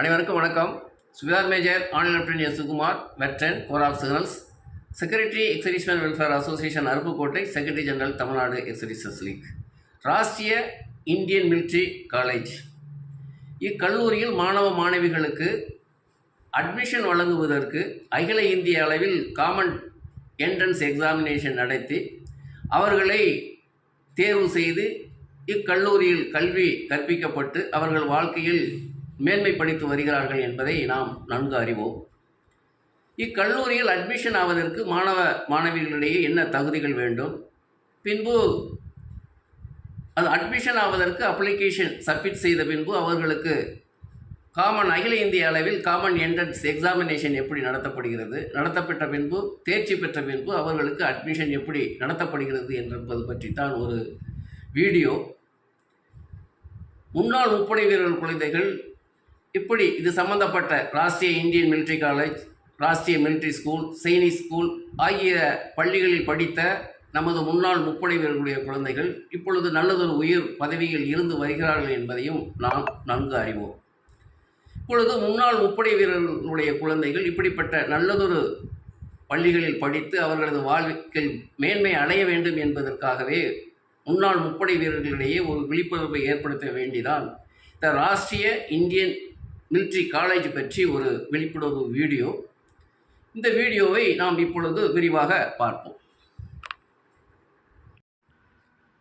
அனைவருக்கும் வணக்கம். Subedar major ஆனல் lieutenant S Sukumar veteran corps of signals. Secretary ex servicemen welfare association Aruppukottai secretary general Tamil Nadu ex services league. Rashtriya Indian military college. இக்கல்லூரியில் மாணவ மாணவிகளுக்கு admission வழங்குவதற்கு அகில இந்திய அளவில் common entrance examination நடத்தி அவர்களை தேர்வு செய்து இக்கல்லூரியில் கல்வி கற்பிக்கப்பட்டு அவர்கள் வாழ்க்கையில் மேன்மை படித்து வருகிறார்கள் என்பதை நாம் நன்கு அறிவோம். இக்கல்லூரியில் அட்மிஷன் ஆவதற்கு மாணவ மாணவிகளிடையே என்ன தகுதிகள் வேண்டும்? பின்பு அது அட்மிஷன் ஆவதற்கு அப்ளிகேஷன் சப்மிட் செய்த பின்பு அவர்களுக்கு காமன் அகில இந்திய அளவில் காமன் என்ட்ரன்ஸ் எக்ஸாமினேஷன் எப்படி நடத்தப்படுகிறது? நடத்தப்பட்ட பின்பு தேர்ச்சி பெற்ற பின்பு அவர்களுக்கு அட்மிஷன் எப்படி நடத்தப்படுகிறது என்பது பற்றி தான் ஒரு வீடியோ முன்னாள் முப்படை வீரர்கள் குழந்தைகள் இப்படி இது சம்பந்தப்பட்ட Rashtriya Indian military college Rashtriya military school Sainik school ஆகிய பள்ளிகளில் படித்த நமது முன்னாள் முப்படை வீரர்களுடைய குழந்தைகள் இப்பொழுது நல்லதொரு உயிர் பதவியில் இருந்து வருகிறார்கள் என்பதையும் நாம் நன்கு அறிவோம். இப்பொழுது முன்னாள் முப்படை வீரர்களுடைய குழந்தைகள் இப்படிப்பட்ட நல்லதொரு பள்ளிகளில் படித்து அவர்களது வாழ்க்கையில் மேன்மை அடைய வேண்டும் என்பதற்காகவே முன்னாள் முப்படை வீரர்களிடையே ஒரு விழிப்புணர்வை ஏற்படுத்த வேண்டிதான். இந்த ராஷ்டிரிய இந்தியன் மிலிட்ரி காலேஜ் பற்றி ஒரு விழிப்புணர்வு வீடியோ. இந்த வீடியோவை நாம் இப்பொழுது விரிவாக பார்ப்போம்.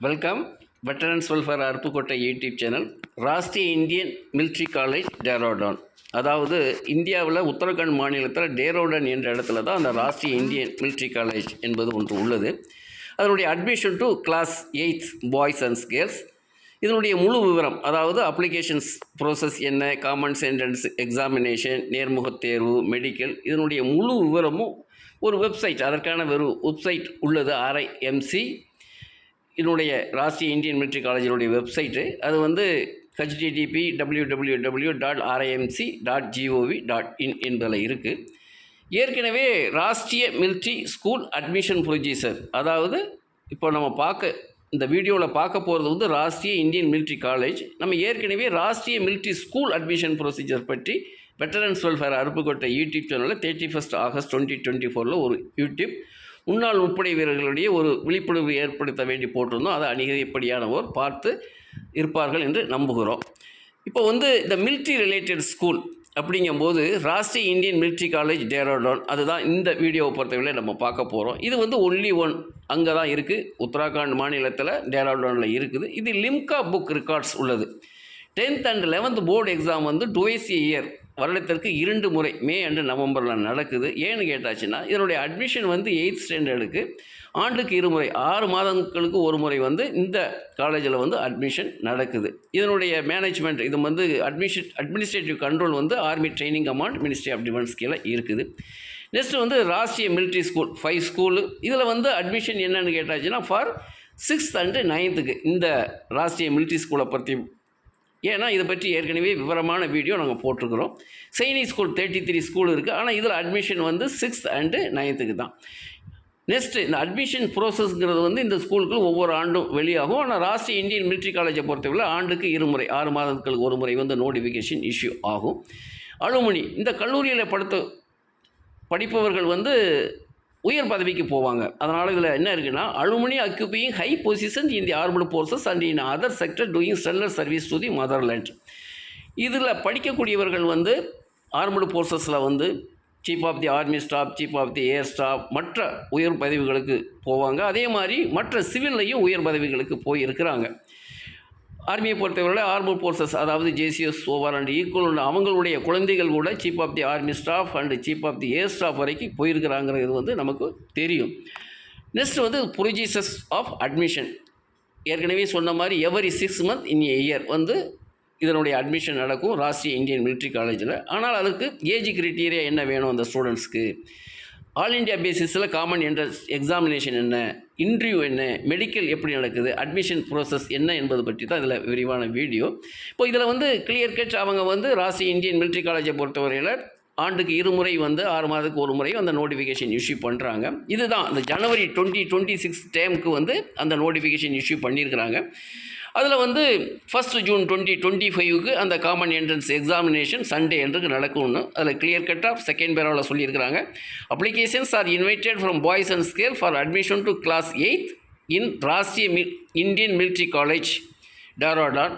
Welcome veterans welfare Aruppukottai YouTube channel Rashtriya Indian military college Dehradun அதாவது இந்தியாவில் உத்தரகாண்ட் மாநிலத்தில் டேரோடன் என்ற இடத்துல தான் அந்த ராஷ்டிரிய இந்தியன் மிலிட்ரி காலேஜ் என்பது ஒன்று உள்ளது. அதனுடைய admission to class eighth boys and girls இதனுடைய முழு விவரம் அதாவது அப்ளிகேஷன்ஸ் ப்ரோசஸ் என்ன காமன்ஸ் என்ட்ரன்ஸ் எக்ஸாமினேஷன் நேர்முகத் தேர்வு மெடிக்கல் இதனுடைய முழு விவரமும் ஒரு வெப்சைட் அதற்கான வெறும் வெப்சைட் உள்ளது ஆர்ஐஎம்சி இதனுடைய ராஷ்டிரிய இந்தியன் மிலிட்ரி காலேஜினுடைய வெப்சைட்டு அது வந்து HTTP W W W dot RIMC dot G O V dot in என்பதில் இருக்குது ஏற்கனவே Rashtriya military school admission procedure அதாவது இப்போ நம்ம பார்க்க இந்த வீடியோவில் பார்க்க போகிறது வந்து ராஷ்ட்ரிய இந்தியன் மிலிட்ரி காலேஜ் நம்ம ஏற்கனவே Rashtriya military school admission procedure பற்றி வெட்டரன்ஸ் வெல்ஃபேர் அருப்புக்கோட்டை யூடியூப் சேனலில் thirty first August twenty twenty ஃபோரில் ஒரு யூடியூப். முன்னாள் முப்படை வீரர்களுடைய ஒரு விழிப்புணர்வு ஏற்படுத்த வேண்டி போட்டிருந்தோம். அதை அணிகதிப்படியானவோர் பார்த்து இருப்பார்கள் என்று நம்புகிறோம். இப்போ வந்து இந்த மிலிட்ரி ரிலேட்டட் ஸ்கூல் அப்படிங்கும்போது Rashtriya Indian military college Dehradun அதுதான் இந்த வீடியோவை பொறுத்தவரை நம்ம பார்க்க போகிறோம் இது வந்து ஒன்லி ஒன் அங்கே தான் இருக்குது உத்தராகண்ட் மாநிலத்தில் டேராடோனில் இருக்குது. இது லிம்கா புக் ரெக்கார்ட்ஸ் உள்ளது. Tenth and eleventh board exam வந்து டுவைஸ் இயர் வருடத்திற்கு இரண்டு முறை மே அண்டு நவம்பரில் நடக்குது. ஏன்னு கேட்டாச்சுன்னா இதனுடைய அட்மிஷன் வந்து எயித் ஸ்டாண்டர்டுக்கு ஆண்டுக்கு இருமுறை ஆறு மாதங்களுக்கு ஒரு முறை வந்து இந்த காலேஜில் வந்து அட்மிஷன் நடக்குது. இதனுடைய மேனேஜ்மெண்ட் இது வந்து அட்மிஷன் அட்மினிஸ்ட்ரேட்டிவ் கண்ட்ரோல் வந்து army training command ministry of defence கீழே இருக்குது. நெக்ஸ்ட் வந்து Rashtriya military school five school இதில் வந்து அட்மிஷன் என்னென்னு கேட்டாச்சுன்னா ஃபார் சிக்ஸ்த் அண்டு நைன்த்துக்கு இந்த ராஷ்டிரிய மிலிட்ரி ஸ்கூலை பற்றி ஏன்னா இதை பற்றி ஏற்கனவே விவரமான வீடியோ நாங்கள் போட்டிருக்கிறோம். Sainik school thirty three school இருக்குது ஆனால் இதில் அட்மிஷன் வந்து சிக்ஸ்த் அண்டு நைன்த்துக்கு தான். நெக்ஸ்ட்டு இந்த அட்மிஷன் ப்ரோசஸ்ங்கிறது வந்து இந்த ஸ்கூலுக்கு ஒவ்வொரு ஆண்டும் வெளியாகும். ஆனால் ராஷ்டிரிய இந்தியன் மிலிட்ரி காலேஜை பொறுத்தவரை ஆண்டுக்கு இருமுறை ஆறு மாதங்களுக்கு ஒரு முறை வந்து நோட்டிஃபிகேஷன் இஷ்யூ ஆகும். அலுமினி இந்த கல்லூரியில் படுத்த படிப்பவர்கள் வந்து உயர் பதவிக்கு போவாங்க. அதனால் இதில் என்ன இருக்குன்னா alumni occupying high position in the armed forces and in other sector doing stellar service to the motherland இதில் படிக்கக்கூடியவர்கள் வந்து ஆர்மடு ஃபோர்ஸஸில் வந்து chief of the army staff chief of the air staff மற்ற உயர் பதவிகளுக்கு போவாங்க. அதே மாதிரி மற்ற சிவில்லையும் உயர் பதவிகளுக்கு போய் இருக்கிறாங்க ஆர்மியை பொறுத்தவரை ஆர்மர் ஃபோர்ஸஸ் அதாவது ஜேசிஎஸ் ஓவர் அண்ட் ஈக்குவல் அவங்களுடைய குழந்தைகள் கூட chief of the army staff and chief of the air staff வரைக்கும் போயிருக்கிறாங்கிறது வந்து நமக்கு தெரியும். நெக்ஸ்ட் வந்து ப்ரொசீசஸ் ஆஃப் அட்மிஷன் ஏற்கனவே சொன்ன மாதிரி every six month in year வந்து இதனுடைய அட்மிஷன் நடக்கும். ராஷ்டிரிய இந்தியன் மிலிட்ரி காலேஜில் ஆனால் அதுக்கு ஏஜ் கிரிட்டீரியா என்ன வேணும் அந்த ஸ்டூடெண்ட்ஸ்க்கு ஆல் இண்டியா பேசிஸில் காமன் என்ட்ரன்ஸ் எக்ஸாமினேஷன் என்ன? இன்டர்வியூ என்ன? மெடிக்கல் எப்படி நடக்குது? அட்மிஷன் ப்ரோசஸ் என்ன என்பது பற்றி தான் இதில் விரிவான வீடியோ. இப்போ இதில் வந்து கிளியர் கட் அவங்க வந்து ராசி இந்தியன் மிலிட்ரி காலேஜை பொறுத்தவரையில் ஆண்டுக்கு இருமுறை வந்து ஆறு மாதத்துக்கு ஒரு முறை அந்த நோட்டிஃபிகேஷன் இஷ்யூ பண்ணுறாங்க இதுதான் இந்த ஜனவரி டுவெண்ட்டி டுவெண்ட்டி சிக்ஸ் டேமுக்கு வந்து அந்த நோட்டிஃபிகேஷன் இஷ்யூ பண்ணியிருக்கிறாங்க. அதில் வந்து ஃபஸ்ட் ஜூன் டுவெண்ட்டி டுவெண்ட்டி ஃபைவுக்கு அந்த காமன் என்ட்ரன்ஸ் எக்ஸாமினேஷன் சண்டே என்றுக்கு நடக்கும்னு அதில் கிளியர் கட் ஆஃப் செகண்ட் பேராவில் சொல்லியிருக்கிறாங்க. Applications are invited from boys and scale for admission to class eighth in Rashtriya மி Indian military college Dehradun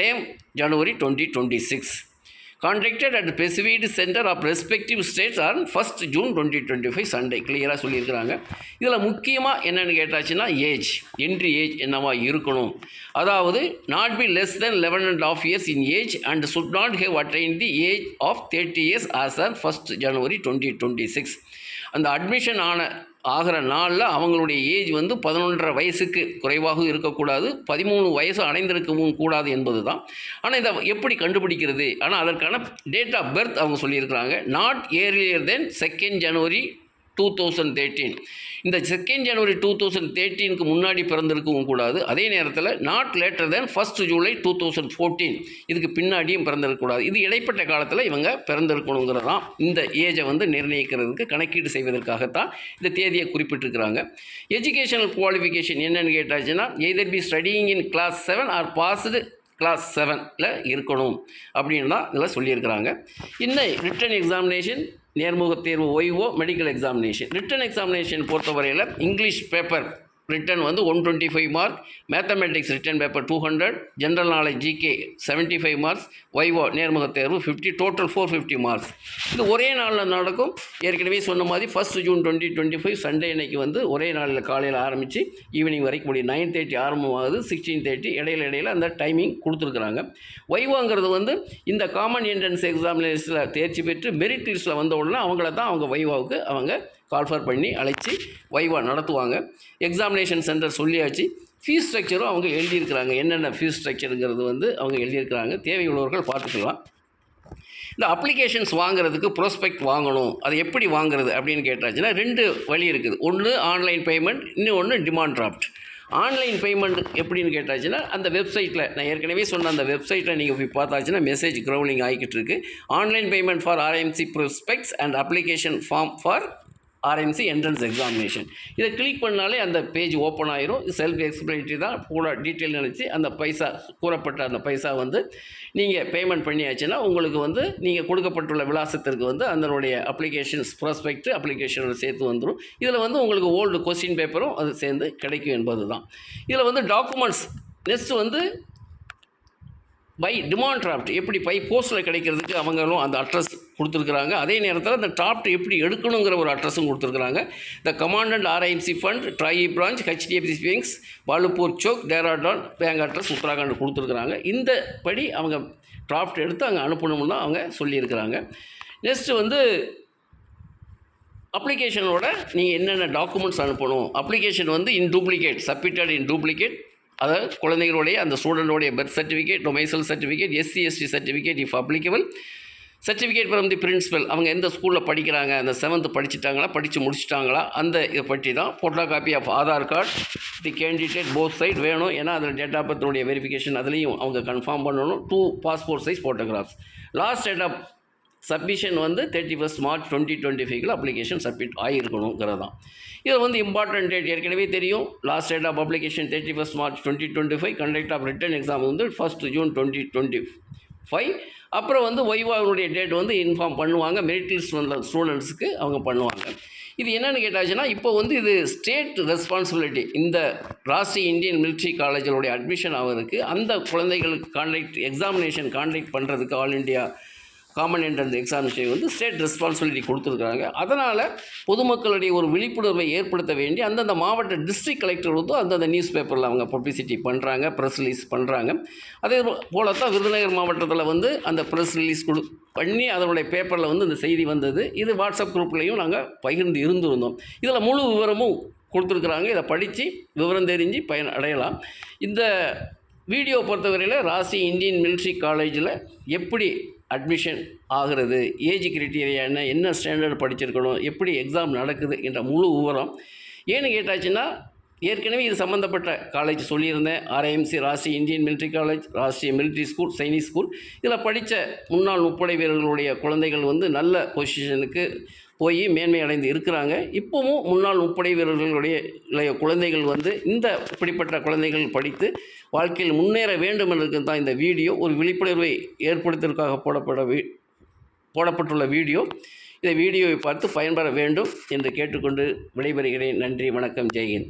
term January twenty twenty six contracted at specific centre of respective states on first June twenty twenty five Sunday கிளியராக சொல்லியிருக்கிறாங்க. இதில் முக்கியமாக என்னென்னு கேட்டாச்சுன்னா age entry age என்னவா இருக்கணும்? அதாவது not be less than eleven and half years in age and should not have attain the age of thirty years as a first January twenty twenty six அந்த admission ஆன ஆகிற நாளில் அவங்களுடைய age வந்து பதினொன்றரை வயசுக்கு குறைவாகவும் இருக்கக்கூடாது. பதிமூணு வயசு அடைந்திருக்கவும் கூடாது என்பது தான் ஆனால் இதை எப்படி கண்டுபிடிக்கிறது? ஆனால் அதற்கான டேட் ஆஃப் பர்த் அவங்க சொல்லியிருக்கிறாங்க. Not earlier than second January two thousand thirteen இந்த செகண்ட் ஜனவரி டூ தௌசண்ட் தேர்ட்டீனுக்கு முன்னாடி பிறந்திருக்கவும் கூடாது. அதே நேரத்தில் not later than first July two thousand fourteen இதுக்கு பின்னாடியும் பிறந்திருக்கக்கூடாது இது இடைப்பட்ட காலத்தில் இவங்க பிறந்திருக்கணுங்கிறது தான் இந்த ஏஜை வந்து நிர்ணயிக்கிறதுக்கு கணக்கீடு செய்வதற்காகத்தான் இந்த தேதியை குறிப்பிட்டிருக்கிறாங்க. எஜுகேஷனல் குவாலிஃபிகேஷன் என்னென்னு கேட்டாச்சுன்னா either be studying in class seven or passed class செவனில் இருக்கணும். அப்படின்னு தான் இதில் சொல்லியிருக்கிறாங்க. இன்னும் ரிட்டன் எக்ஸாமினேஷன் நேர்முகத் தேர்வு ஓய்வோ மெடிக்கல் எக்ஸாமினேஷன் ரிட்டன் எக்ஸாமினேஷன் பொறுத்தவரையில் இங்கிலீஷ் பேப்பர் ரிட்டன் வந்து one twenty five mark mathematics written paper two hundred general knowledge GK seventy five marks viva நேர்முக தேர்வு fifty total four fifty marks இது ஒரே நாளில் நடக்கும். ஏற்கனவே சொன்ன மாதிரி first June twenty twenty five Sunday அன்னைக்கு வந்து ஒரே நாளில் காலையில் ஆரம்பித்து ஈவினிங் வரைக்கும் முடியும் நைன் தேர்ட்டி ஆரம்பமாகுது. சிக்ஸ்டீன் தேர்ட்டி இடையில இடையில அந்த டைமிங் கொடுத்துருக்குறாங்க. வைவோங்கிறது வந்து இந்த காமன் என்ட்ரன்ஸ் எக்ஸாமினேஷனில் தேர்ச்சி பெற்று மெரிட் லிஸ்ட்டில் வந்த உடனே அவங்கள தான் அவங்க வைவாவுக்கு அவங்க கால்ஃபர் பண்ணி அழைச்சி வைவா நடத்துவாங்க. எக்ஸாமினேஷன் சென்டர் சொல்லியாச்சு. ஃபீஸ் ஸ்ட்ரக்சரும் அவங்க எழுதியிருக்கிறாங்க. என்னென்ன ஃபீஸ் ஸ்ட்ரக்சருங்கிறது வந்து அவங்க எழுதியிருக்கிறாங்க. தேவையுள்ளவர்கள் பார்த்துக்கலாம். இந்த அப்ளிகேஷன்ஸ் வாங்குறதுக்கு ப்ரோஸ்பெக்ட் வாங்கணும். அது எப்படி வாங்குறது அப்படின்னு கேட்டாச்சுன்னா ரெண்டு வழி இருக்குது. ஒன்று ஆன்லைன் பேமெண்ட் இன்னொன்று டிமாண்ட் டிராஃப்ட் ஆன்லைன் பேமெண்ட் எப்படின்னு கேட்டாச்சுன்னா அந்த வெப்சைட்டில் நான் ஏற்கனவே சொன்ன அந்த வெப்சைட்டில் நீங்கள் போய் பார்த்தாச்சுன்னா மெசேஜ் க்ரௌலிங் ஆகிக்கிட்டு இருக்கு. Online payment for RMC prospectus and application form for RMC entrance examination இதை கிளிக் பண்ணாலே அந்த பேஜ் ஓப்பன் ஆயிரும். செல்ஃப் எக்ஸ்பிளேட்டரி தான். கூட டீட்டெயில் நினச்சி அந்த பைசா கூறப்பட்ட அந்த பைசா வந்து நீங்கள் பேமெண்ட் பண்ணியாச்சுன்னா உங்களுக்கு வந்து நீங்கள் கொடுக்கப்பட்டுள்ள விலாசத்திற்கு வந்து அதனுடைய அப்ளிகேஷன்ஸ் ப்ராஸ்பெக்ட் அப்ளிகேஷனோட சேர்த்து வந்துடும் இதில் வந்து உங்களுக்கு ஓல்டு கொஸ்டின் பேப்பரும் அது சேர்ந்து கிடைக்கும் என்பது தான் இதில் வந்து டாக்குமெண்ட்ஸ் நெக்ஸ்ட் வந்து பை டிமாண்ட் டிராஃப்ட் எப்படி பை போஸ்ட்டில் கிடைக்கிறதுக்கு அவங்களும் அந்த அட்ரஸ் கொடுத்துருக்குறாங்க. அதே நேரத்தில் அந்த டிராஃப்ட் எப்படி எடுக்கணுங்கிற ஒரு அட்ரஸும் கொடுத்துருக்குறாங்க. The commandant RIMC fund drawee branch HDFC banks Ballupur Chowk Dehradun bank address Uttarakhand கொடுத்துருக்குறாங்க. இந்த படி அவங்க டிராஃப்ட் எடுத்து அங்கே அனுப்பணும்னு தான் அவங்க சொல்லியிருக்கிறாங்க. நெக்ஸ்ட்டு வந்து அப்ளிகேஷனோட நீங்கள் என்னென்ன டாக்குமெண்ட்ஸ் அனுப்பணும்? அப்ளிகேஷன் வந்து in duplicate submitted in duplicate அதாவது குழந்தைகளுடைய அந்த ஸ்டூடெண்டோடைய birth certificate domicile certificate SC ST certificate if applicable certificate from the principal அவங்க எந்த ஸ்கூலில் படிக்கிறாங்க அந்த செவன்த்து படிச்சுட்டாங்களா படித்து முடிச்சிட்டாங்களா அந்த இதை பற்றி தான் photo copy of Aadhaar card the candidate both side வேணும். ஏன்னா அதில் டேட் ஆஃப் பர்த்னுடைய வெரிஃபிகேஷன் அதுலேயும் அவங்க கன்ஃபார்ம் பண்ணணும். Two passport size photographs last date of submission வந்து thirty first March twenty twenty ஃபைவ்ல அப்ளிகேஷன் சப்மிட் ஆகிருக்கணுங்கிறது தான் இது வந்து இம்பார்ட்டன்ட் டேட் ஏற்கனவே தெரியும். Last date of application thirty first March twenty twenty five conduct of written exam வந்து first June twenty twenty five அப்புறம் வந்து ஒய்வாவுடைய டேட் வந்து இன்ஃபார்ம் பண்ணுவாங்க. மெரிட் லிஸ்ட் வந்த ஸ்டூடெண்ட்ஸுக்கு அவங்க பண்ணுவாங்க. இது என்னென்னு கேட்டாச்சுன்னா இப்போ வந்து இது ஸ்டேட் ரெஸ்பான்சிபிலிட்டி இந்த ராஷ்ட்ரிய இந்தியன் மிலிட்ரி காலேஜினுடைய அட்மிஷன் ஆகிறதுக்கு அந்த குழந்தைகளுக்கு கான்டாக்ட் எக்ஸாமினேஷன் கான்டாக்ட் பண்ணுறதுக்கு all India common entrance examination வந்து ஸ்டேட் ரெஸ்பான்சிபிலிட்டி கொடுத்துருக்காங்க அதனால் பொதுமக்களுடைய ஒரு விழிப்புணர்வை ஏற்படுத்த வேண்டி அந்தந்த மாவட்ட டிஸ்ட்ரிக்ட் கலெக்டர் வந்து அந்தந்த நியூஸ் பேப்பரில் அவங்க பப்ளிசிட்டி பண்ணுறாங்க ப்ரெஸ் ரிலீஸ் பண்ணுறாங்க அதே போல தான் விருதுநகர் மாவட்டத்தில் வந்து அந்த ப்ரெஸ் ரிலீஸ் கொடு பண்ணி அதனுடைய பேப்பரில் வந்து இந்த செய்தி வந்தது. இது வாட்ஸ்அப் குரூப்லேயும் நாங்கள் பகிர்ந்து இருந்திருந்தோம். இதில் முழு விவரமும் கொடுத்துருக்குறாங்க. இதை படித்து விவரம் தெரிஞ்சு பயன் அடையலாம். இந்த வீடியோ பொறுத்தவரையில் ராசி இந்தியன் மிலிட்ரி காலேஜில் எப்படி அட்மிஷன் ஆகிறது. ஏஜ் கிரிட்டீரியா என்ன என்ன ஸ்டாண்டர்ட் படிச்சிருக்கணும் எப்படி எக்ஸாம் நடக்குது என்ற முழு விவரம் ஏன்னு கேட்டாச்சுன்னா ஏற்கனவே இது சம்மந்தப்பட்ட காலேஜ் சொல்லியிருந்தேன். RIMC Rashtriya Indian military college Rashtriya military school Sainik school இதில் படித்த முன்னாள் முப்படை வீரர்களுடைய குழந்தைகள் வந்து நல்ல பொசிஷனுக்கு போய் மேன்மை அடைந்து இருக்கிறாங்க. இப்போவும் முன்னாள் முப்படை வீரர்களுடைய இளைய குழந்தைகள் வந்து இந்த இப்படிப்பட்ட குழந்தைகள் படித்து வாழ்க்கையில் முன்னேற வேண்டும் என்பதற்கு தான் இந்த வீடியோ ஒரு விழிப்புணர்வை ஏற்படுத்துவதற்காக போடப்பட வீ போடப்பட்டுள்ள வீடியோ. இந்த வீடியோவை பார்த்து பயன்பெற வேண்டும் என்று கேட்டுக்கொண்டு விடைபெறுகிறேன். நன்றி வணக்கம் ஜெய்ஹிந்த்.